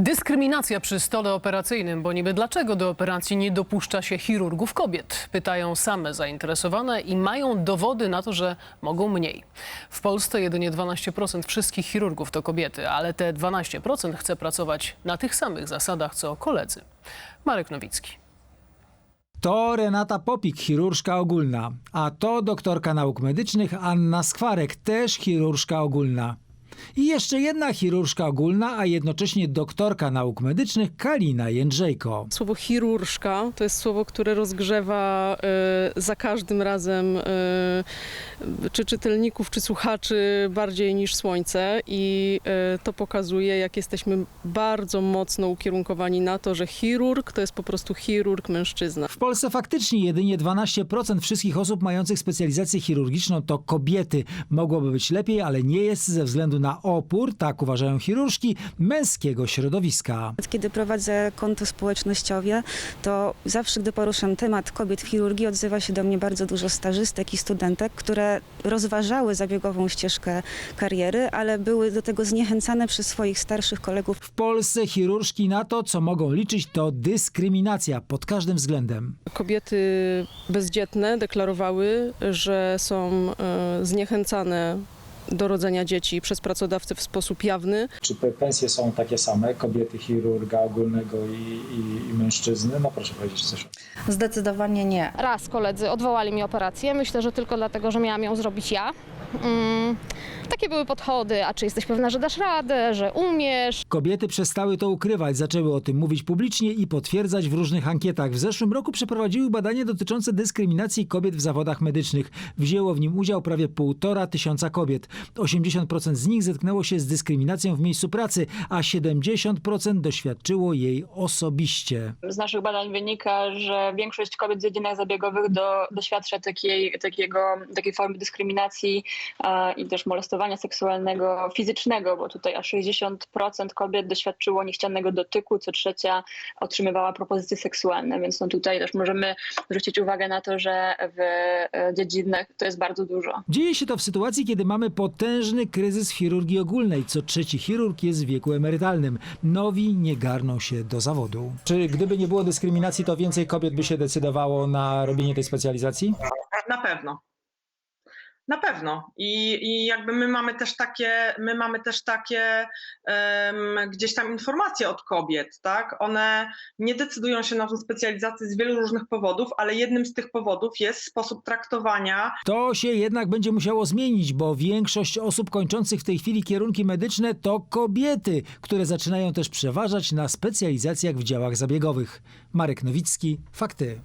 Dyskryminacja przy stole operacyjnym, bo niby dlaczego do operacji nie dopuszcza się chirurgów kobiet? Pytają same zainteresowane i mają dowody na to, że mogą mniej. W Polsce jedynie 12% wszystkich chirurgów to kobiety, ale te 12% chce pracować na tych samych zasadach co koledzy. Marek Nowicki. To Renata Popik, chirurżka ogólna, a to doktorka nauk medycznych Anna Skwarek, też chirurżka ogólna. I jeszcze jedna chirurżka ogólna, a jednocześnie doktorka nauk medycznych Kalina Jędrzejko. Słowo chirurżka to jest słowo, które rozgrzewa e, za każdym razem e, czy czytelników, czy słuchaczy bardziej niż słońce i e, to pokazuje, jak jesteśmy bardzo mocno ukierunkowani na to, że chirurg to jest po prostu chirurg mężczyzna. W Polsce faktycznie jedynie 12% wszystkich osób mających specjalizację chirurgiczną to kobiety. Mogłoby być lepiej, ale nie jest ze względu na opór, tak uważają chirurżki, męskiego środowiska. Kiedy prowadzę konto społecznościowe, to zawsze, gdy poruszam temat kobiet w chirurgii, odzywa się do mnie bardzo dużo stażystek i studentek, które rozważały zabiegową ścieżkę kariery, ale były do tego zniechęcane przez swoich starszych kolegów. W Polsce chirurżki na to, co mogą liczyć, to dyskryminacja pod każdym względem. Kobiety bezdzietne deklarowały, że są e, zniechęcane do rodzenia dzieci przez pracodawcę w sposób jawny. Czy pe- pensje są takie same, kobiety chirurga ogólnego i, i, i mężczyzny? No proszę powiedzieć coś. Zdecydowanie nie. Raz koledzy odwołali mi operację. Myślę, że tylko dlatego, że miałam ją zrobić ja. Mm, takie były podchody, a czy jesteś pewna, że dasz radę, że umiesz? Kobiety przestały to ukrywać, zaczęły o tym mówić publicznie i potwierdzać w różnych ankietach. W zeszłym roku przeprowadziły badanie dotyczące dyskryminacji kobiet w zawodach medycznych. Wzięło w nim udział prawie półtora tysiąca kobiet. 80% z nich zetknęło się z dyskryminacją w miejscu pracy, a 70% doświadczyło jej osobiście. Z naszych badań wynika, że większość kobiet w dziedzinach zabiegowych do, doświadcza takiej, takiego, takiej formy dyskryminacji e, i też molestowania seksualnego, fizycznego, bo tutaj aż 60% kobiet doświadczyło niechcianego dotyku, co trzecia otrzymywała propozycje seksualne, więc no tutaj też możemy zwrócić uwagę na to, że w e, dziedzinach to jest bardzo dużo. Dzieje się to w sytuacji, kiedy mamy potężny kryzys chirurgii ogólnej. Co trzeci chirurg jest w wieku emerytalnym. Nowi nie garną się do zawodu. Czy gdyby nie było dyskryminacji, to więcej kobiet by się decydowało na robienie tej specjalizacji? Na pewno. Na pewno. I, I jakby my mamy też takie, my mamy też takie em, gdzieś tam informacje od kobiet, tak? One nie decydują się na tę specjalizację z wielu różnych powodów, ale jednym z tych powodów jest sposób traktowania To się jednak będzie musiało zmienić, bo większość osób kończących w tej chwili kierunki medyczne to kobiety, które zaczynają też przeważać na specjalizacjach w działach zabiegowych. Marek Nowicki, Fakty.